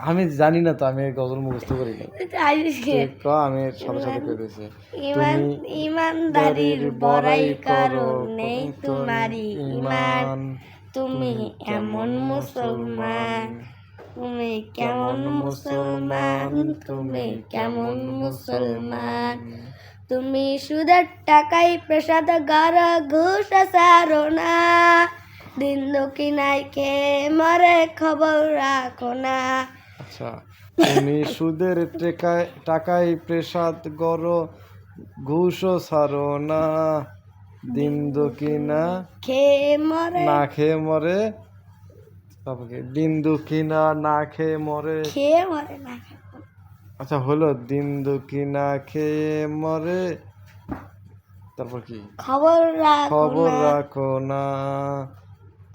আমি জানি না তো আমি গজল মুখস্থ করি না আমি সাথে সাথে করে দিয়েছি ইমান ইমানদারির বড়াই করো নেই তোমারই ইমান। তুমি এমন মুসলমান? তুমি কেমন মুসলমান? তুমি কেমন মুসলমান? তুমি সুদের টাকাই প্রসাদ গার ঘুষ সারো না। দিন দক্ষিণায় খেয়ে মরে খবর রাখো না। আচ্ছা তুমি সুদের টেকায় টাকায় প্রেসাদ গড় ঘুষও ছাড়ো না। দিন দুকিনা খেয়ে মরে না খেয়ে মরে তারপর কি? দিন দুকিনা না খেয়ে মরে। খেয়ে মরে না আচ্ছা হলো দিন দুকিনা খেয়ে মরে। তারপর কি? খবর রাখো খবর রাখো না।